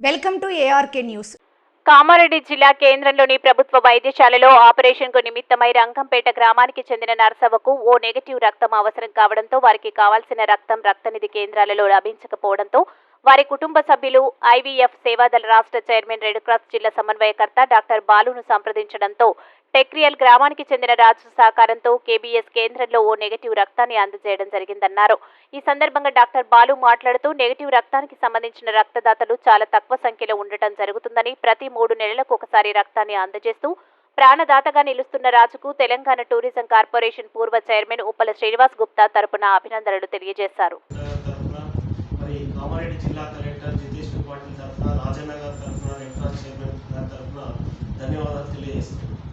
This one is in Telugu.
Welcome to ARK news Kamareddy జిల్లా కేంద్రంలోని ప్రభుత్వ వైద్యశాలలో ఆపరేషన్కు నిమిత్తమై రంగంపేట గ్రామానికి చెందిన నర్సవ్వకు ఓ నెగటివ్ రక్తం అవసరం కావడంతో వారికి కావాల్సిన రక్తం రక్తనిధి కేంద్రాలలో లభించకపోవడంతో వారి కుటుంబ సభ్యులు ఐవీఎఫ్ సేవాదళ రాష్ట్ర చైర్మన్ రెడ్ క్రాస్ జిల్లా సమన్వయకర్త డాక్టర్ బాలును సంప్రదించడంతో టెక్రియల్ గ్రామానికి చెందిన రాజు సహకారంతో కేబీఎస్ కేంద్రంలో ఓ నెగటివ్ రక్తాన్ని అందజేయడం జరిగిందన్నారు. ఈ సందర్భంగా డాక్టర్ బాలు మాట్లాడుతూ నెగటివ్ రక్తానికి సంబంధించిన రక్తదాతలు చాలా తక్కువ సంఖ్యలో ఉండటం జరుగుతుందని ప్రతి మూడు నెలలకు ఒకసారి రక్తాన్ని అందజేస్తూ ప్రాణదాతగా నిలుస్తున్న రాజుకు తెలంగాణ టూరిజం కార్పొరేషన్ పూర్వ చైర్మన్ ఉప్పల శ్రీనివాస్ గుప్తా తరపున అభినందనలు తెలియజేశారు. మరి కామారెడ్డి జిల్లా కలెక్టర్ జితేష్ పాటిల్ తరఫున రాజన్న గారి తరఫున రెడ్ చైర్మన్ గారి తరఫున ధన్యవాదాలు తెలియజేస్తున్నాను.